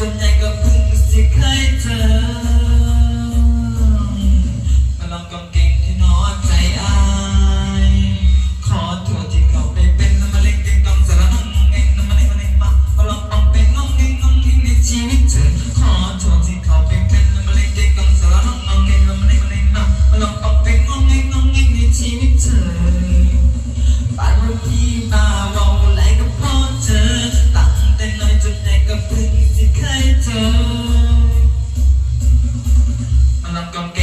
จนไหนก็พึ่งสิใครเธอ Sanangam